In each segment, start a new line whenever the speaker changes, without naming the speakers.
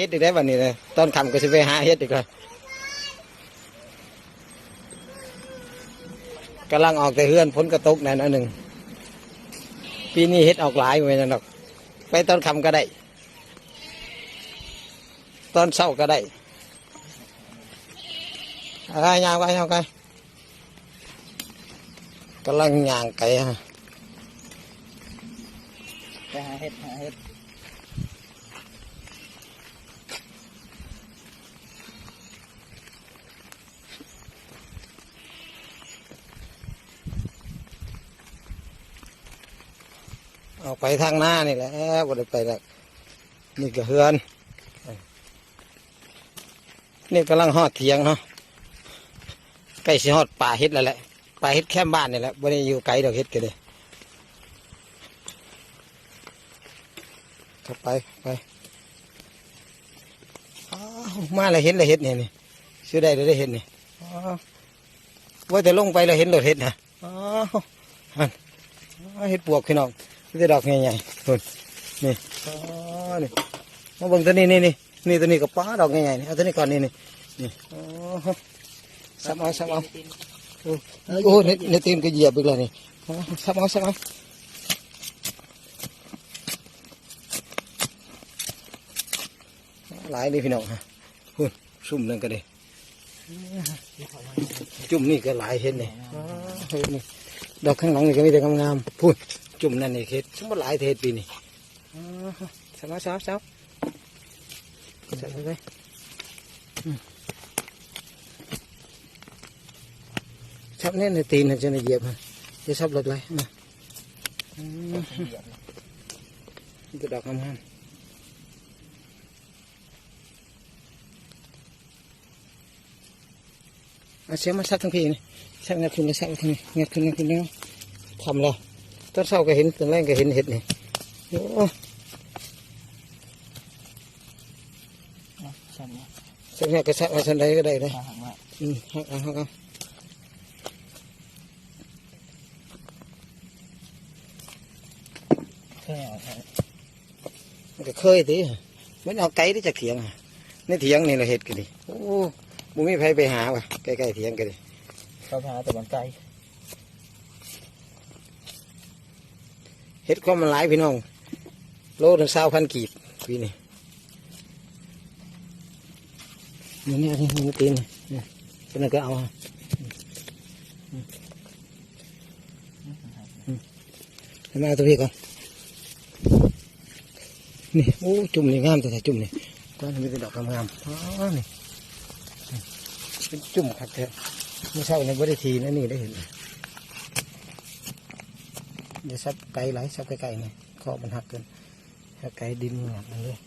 เฮ็ดอีกได้วันนี้เลยตอนคำก็จะไปหาเฮ็ดอีกแล้วกำลังออกแต่เฮือนพ้นกระตุกนั่นอันหนึ่งปีนี้เฮ็ดออกหลายเหมือนกันหรอก ไปตอนคำก็ได้ ตอนเช้าก็ได้อะไรยางไปยางไปกำลังย่างไก่ฮะ
ไปหาเห็ดหาเห็ด
ออกไปทางหน้านี่แหละบ่ได้ไปแล้วนี่ก็เฮือน นี่กำลังหอดเถียงเนาะใกล้สิหอดป่าเฮ็ดแล้วแหละป่าเฮ็ดแคมบ้านนี่แหละบ่ได้อยู่ไกลดอกเฮ็ดกันเลยข้าไปไปมาแล้วเห็นแล้วเฮ็ดนี่ยนี่ซื้อได้เลยได้เห็ดนี่อ้าวว่าแต่ลงไปแล้วเห็นแล้วเห็ดนะอ้าวอันอ้าวเห็ดปวกพี่น้อง นี่ดอกใหญ่ๆคนนี่อ๋อนี่มาเบิ่งตัวนี้นี่นี่นี่ตัวนี้ก็ป้าดอกใหญ่ๆนี่เอาตัวนี้ก่อนนี่นี่นี่อ๋อสับเอาสับเอาโอ้ในในตีนก็เหยียบอีกแล้วนี่สับเอาสับเอาหลายเลยพี่น้องฮะพูนซุ่มนั่นก็ได้จุ่มนี่ก็หลายเห็นนี่เห็นนี่ดอกข้างหลังนี่ก็มีแต่งามๆพูน จุ่มนั่นนี่เห็ดสมมติหลายเทศปีนี่อ๋อสับเอาสับเอาสับสับไปเลยอืมสับเนี่ยในตีนน่ะจะในเหยียบฮะจะสับหลดเลยมาอืมนี่ก็ดอกงามๆเอาเสียมาซักทั้งพี่นี่ซักงัดขึ้นเลยซักทั้งนี้งัดขึ้นงัดขึ้นแล้วทำแล้ว ตอนเช้าก็เห็นตอนแรกก็เห็นเห็ดนี่โอ้
ใช่ไหม
สักเนี่ยก็ซักมาสันใดก็ได้เลย
มาหักมา
อืมฮักเอาฮักเอา
แค่เอา
มันก็เคยทีมันเอาไก่ที่จากเถียงอะในเถียงนี่เราเห็ดกันดิโอ้บุมีใครไปหาว่ะใกล้ๆเถียงกันดิ
เขาพาแต่บันไก
เห็ดความมันหลายพี่น้อง โลถึงสาพันกีบปีนี้นี่นี่นี่นี่ตีนนี่นี่ตัวนั้นก็เอาอะอืมาตัวพี่ก่อนนี่โอ้จุ่มนี่งามแต่จุ่มนี่ก้อนมีแต่ดอกงามๆอ๋อนี่เป็นจุ่มคักแท้ไม่ใช่ในบริทีนั่นนี่ได้เห็นเลย ซับไกลๆนี่คอมันหักเกินถ้าไกลดินหนักมันเลย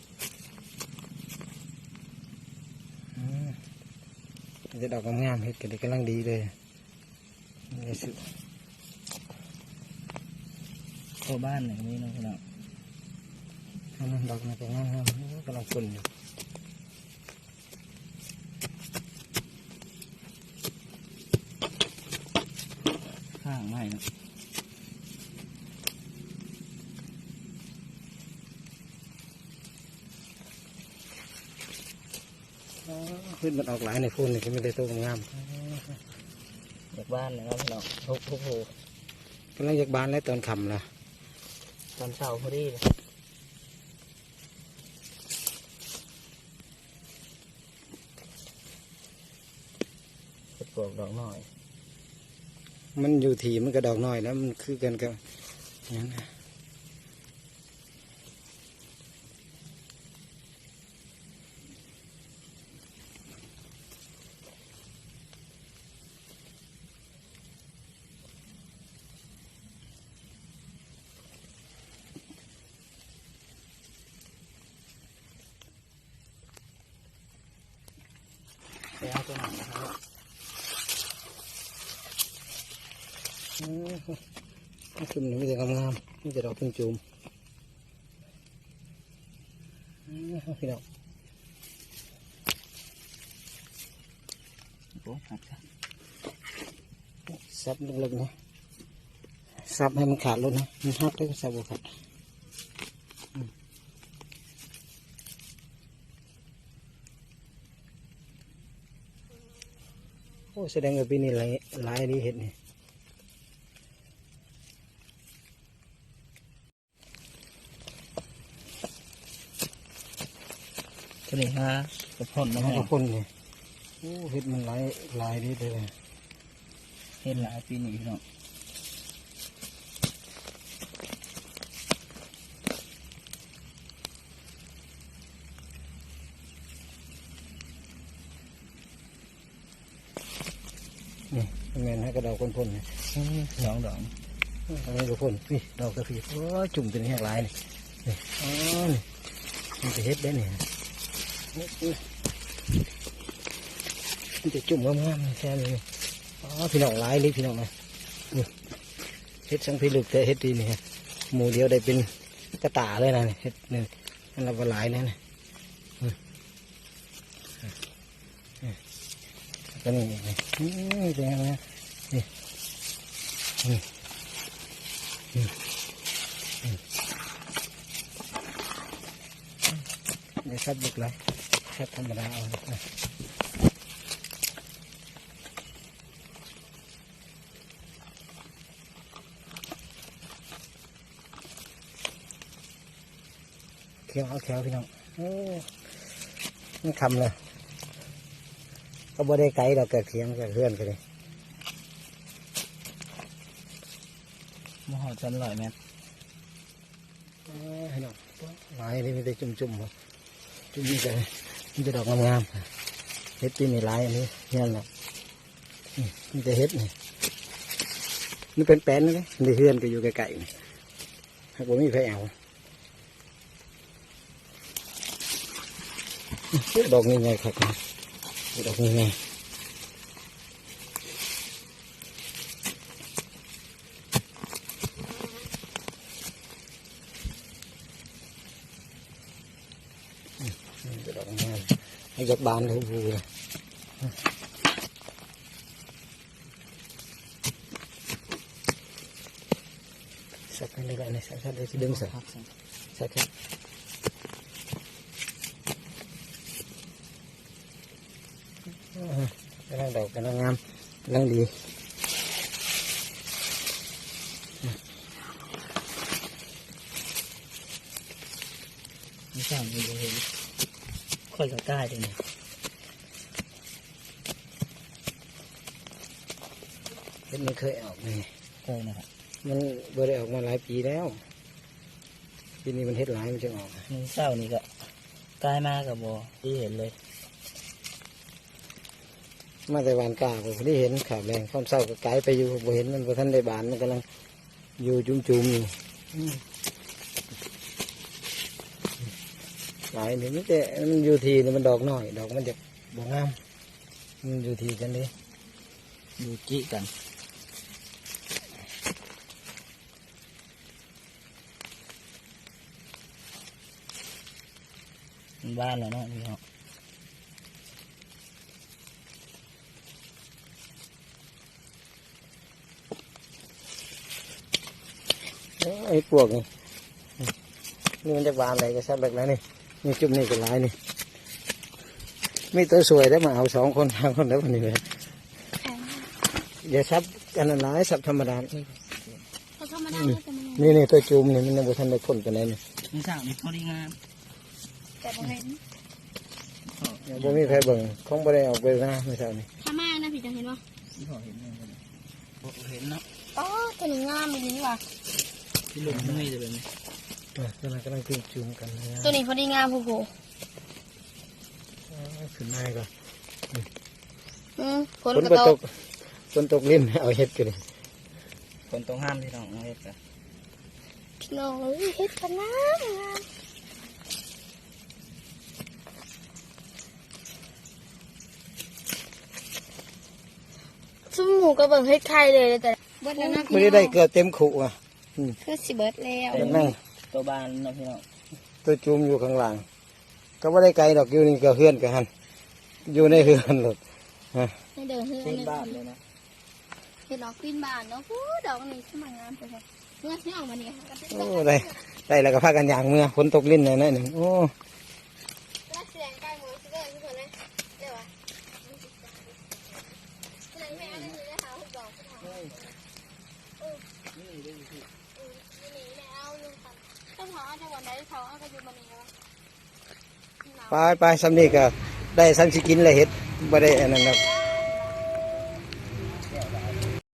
อืมมีแต่ดอกงามๆเห็ดกันกำลังดีเลยนี่สิ
เข้าบ้านหนึ่งนี่น้องพี่น้อง
อันนั้นดอกมันก็งามๆโอ้กำลังฝุ่นอยู่
ข้างไม่นะ
อ๋อขึ้นมันออกหลายในฝุ่นนี่ก็มีแต่ตัวงาม
อยากบ้านเลยน้องพี่น้องทุกทุกทุก
กำลังอยากบานแล้วตอนค่ำละ
ตอนเช้าพอดีเลยเห็ดปวกดอกหน่อย
มันอยู่ถีมันก็ดอกน้อยแล้วมันคือกันกับอย่างนั้น
เอาตัวหนังนะครับ
อืมขึ้นนี่มีแต่งามๆมีแต่ดอกจุ่มจุ่มๆอืมพี่น้อง
โอ้หัก
ซับลึกๆนะซับให้มันขาดลงนะมันหักได้ก็ซับบ่ขาดอืม โอ้ แสดงว่าปีนี้หลายหลายดีเห็ดนี่
ตัวนี้ฮะกระพ่น
มั
นะ
น
ฮะ
ก็พ่นนี่โอ้เห็ดมันหลายหลายดีเลย
เห็นหลายปีนี้พี่น้อง
นี่ แม่นให้กระดอกคนพ่นนี่
สองดอก
อันนี้ก็พ่นนี่ดอกกระพีโอ้จุ่มตัวนี้แห้งหลายนี่นี่อ๋อนี่มันจะเห็ดได้เนี่ยนี่นี่มันจะจุ่มงามๆแซ่เลยอ๋อพี่น้องหลายเลยพี่น้องนะนี่เห็ดสังพิลึกแต่เห็ดดีนี่ฮะหมูเดียวได้เป็นกระตาเลยนะนี่เห็ดนี่อันละว่าหลายเลยนะอืมอืม ก็นี่นี่เป็นไงนะนี่อืมอืมอืมเดี๋ยวซับบุกเลยซับธรรมดาเอานะเขียวเอาเขียวพี่น้องโอ้มันคำเลย ก็บ่ได้ไกลดอกกระเทียมกับเพื่อนกันเลย
มหอดจันลอยแม่น
ให้น้องหลายนี่มีแต่จุ่มจุ่มๆจุ่มนี่แต่มีแต่ดอกงามๆเฮ็ดปีนี่หลายอันนี้เนี่ยแหละนี่มีแต่เฮ็ดนี่นี่เป็นแป้นเลยนี่เพื่อนก็อยู่ไกลๆนี่หากว่ามีไฟเอาดอกง่ายๆครับ ดอกง่ายๆดอกง่ายให้ยักบานเลยบูเลยสักนิดนึงนะสักนิดนึงจะดึงสัก
พักสัก
สักแค่กำลัง ดอกกำลังงามกำลังดี
ไม่ทราบมีบ่เห็นค่อยกระใกล้เลยเนี่ย
เห็ดไม่เคยออกเลย
เคยนะครับ
มันบ่ได้ออกมาหลายปีแล้วปีนี้มันเห็ดหลายมันจะออก
มือเศร้านี่ก็ใกล้มากกับบ่ที่เห็นเลย
มาแต่วานกาผมได้เห็นข่าแรงข้ามเศร้าก็ไกลไปอยู่ผมเห็นมันพอท่านได้บานมันกำลังอยู่จุ่มๆอยู่หลายนี่มันแต่มันอยู่ทีนี่มันดอกน้อย ดอกมันจะบงามมันอยู่ทีกันเลย
ดูจิกันบ้านแล้วเนาะพี่น้อง
เอ้ยไอ้พ วกนี่นี่มันจะบานอะไรก็ซับแบบนั้นนี่นี่จุ่มนี่ก็หลายนี่มีตัวสวยได้มาเอาสองคนสามคนแล้ววันนี้เลยอย่าซับกันหลายซับธรรมดา
เขาธรรมดาเนี่ยแต่มันยัง
นี่นี่ตัวจุ่มนี่มันยังบ่ทันได้พ่นกันเลยนี่
มือเศร้านี่พอดีงาม
แต่บ่เห็น
ยังบ่มีใครเบิ่งคงบ่ได้ออกไปนะไม่ใช่นี่
ถ้ามากนะพี่จังเห็นปะ
ที่พอเห็นเลยบ่เห็นเนาะ
อ๋อตัวหนึ่งงามมันนี่ว่ะ
ที่หลุมมันมีแต่แบบนี้
เออกำลังกำลังจุ่มจุ่มกันนะ
ตัวนี้พอดีงามผู้โห
เออขึ้นมาก่อน
อืมฝ
ฝ
น
น
ก็
บ่
ต
ต
ก
กฝนตกลิ้นเอาเฮ็ดกันเลย
คนต้องห้ามที่น้องเฮ็ดกัน
พี่น้องเอ้ยเฮ็ดกันงามงามสมหมูก็เบิ่งเฮ็ดไข่เลยแต่เบิดแล้วนะพี่
ไม่
น้
ได้
อง
ได้เกลือเต็มขู่อะ
คือสิเบิดแล้ว
มันนั่ง
ตัวบ้านเนาะพี่น้อง
ตัวจุ่มอยู่ข้างหลังก็บ่ได้ไกลดอกอยู่นี่ก็เฮือนกันหันอยู่ในเฮือนหลดฮะ
ให้เดินเฮือ
เป็น
น
บ้านเลยนะ
เฮ็ดดอกปีนบานเนาะผู้ดอกนี่สมัยงามไปเลยเมื่อที่ออกมาเนี่ยก็เป็น
โอ้ได้ได้แล้วก็พากันอย่างเมื่อฝนตกลิ้นหน่อยหน่อยหนึ่งโอ้
นักแสดงใกล้หมดสิเด้อทุกคนเลยเดี๋ยวว่ะ นแม่อันนี้ได้หาหกดอกเออนี่แม่เอาลุงกันต้องหาจังหวัดไหนเขาเอาก็อยู่มันนี่วะ
ไปไปสำนีก็ได้สำสิกินเลยเห็ดบ่ได้อันนั้นครับ